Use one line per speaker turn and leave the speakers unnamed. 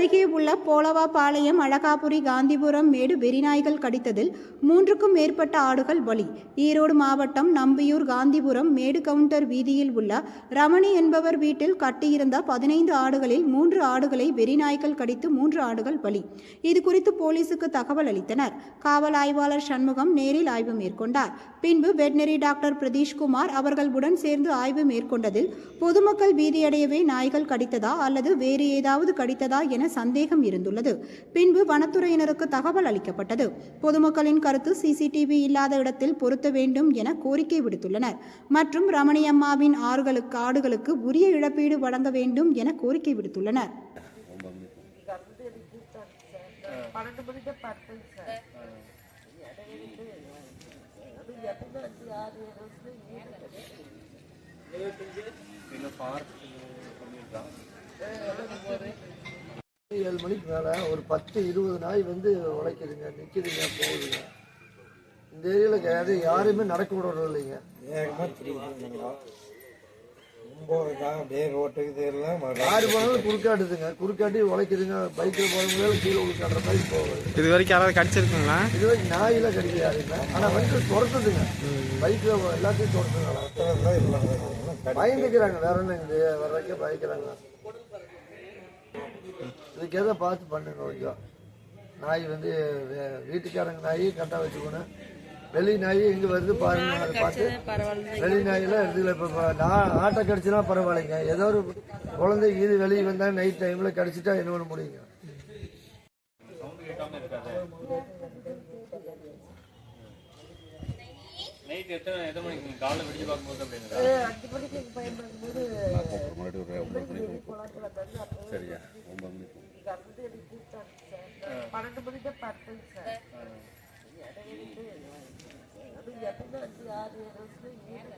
கோபா பாளையம் அழகாபுரி காந்திபுரம் மேடு வெறிநாய்கள் கடித்ததில் மூன்றுக்கும் மேற்பட்ட ஆடுகள் பலி ஈரோடு மாவட்டம் நம்பியூர் காந்திபுரம் மேடு கவுண்டர் வீதியில் உள்ள ரமணி என்பவர் வீட்டில் கட்டியிருந்த பதினைந்து ஆடுகளில் மூன்று ஆடுகளை வெறிநாய்கள் கடித்து மூன்று ஆடுகள் பலி இது குறித்து போலீசுக்கு தகவல் அளித்தனர். காவல் ஆய்வாளர் சண்முகம் நேரில் ஆய்வு மேற்கொண்டார். பின்பு வெட்னரி டாக்டர் பிரதீஷ்குமார் அவர்களுடன் சேர்ந்து ஆய்வு மேற்கொண்டதில் பொதுமக்கள் பீதியடையவே நாய்கள் கடித்ததா அல்லது வேறு ஏதாவது கடித்ததா என சந்தேகம் இருந்துள்ளது பின்பு வனத்துறையினருக்கு தகவல் அளிக்கப்பட்டது பொதுமக்களின் கருத்து சிசிடிவி இல்லாத இடத்தில் பொருத்த வேண்டும் என கோரிக்கை விடுத்துள்ளனர் மற்றும் ரமணியம்மாவின் ஆறுகளுக்கு ஆடுகளுக்கு உரிய இழப்பீடு வழங்க வேண்டும் என கோரிக்கை விடுத்துள்ளனர்
பன்னெண்டு மணிக்கு பத்துங்க சார் அது ஆறு
பார்க் பண்ணியிருக்கான்
ஏழு மணிக்கு மேலே ஒரு பத்து இருபது நாய் வந்து உழைக்குதுங்க நிற்கிதுங்க போகுதுங்க. இந்த ஏரியாவில் கிடையாது யாரையுமே நடக்க விடுறது இல்லைங்க.
வேகமாக தெரியுதுங்களா
யாரு போனாலும் குறுக்காட்டுதுங்க. குறுக்காட்டி உழைக்குதுங்க பைக்கில் போகிறவங்களும் கீழே உழுக்காடுற மாதிரி போகுது.
இது வரைக்கும் யாராவது கடிச்சிருக்குங்களா?
இது வரைக்கும் நாயெல்லாம் கிடைக்க யாருங்க ஆனால் வந்து துரத்துதுங்க. பைக்கில் எல்லாத்தையும் துரத்துதுங்களா
இல்லை
பயந்துக்கிறாங்க வேற என்ன இது? வர்றதுக்கே பயக்கிறாங்க. இதுக்கு எதை பார்த்து பண்ணுங்க கொஞ்சம் நாய் வந்து வீட்டுக்காரங்க நாய் கரெக்டாக வச்சுக்கணும். வெளி நாய் எங்கே வருது பாருங்க அதை பார்த்து. வெளி நாயெல்லாம் எடுத்துக்கல இப்போ நான் ஆட்டை கடிச்சுனா பரவாயில்லைங்க. ஏதோ ஒரு குழந்தை இது வெளியே வந்தால் நைட் டைமில் கடிச்சிட்டா என்ன பண்ண முடியுங்க?
சவுண்டு
கூப்பிட்டாங்க சார் பன்னெண்டு மணிக்கு பத்துங்க சார் இடையிட்டு அது எத்தனாச்சு ஆறு ஏழு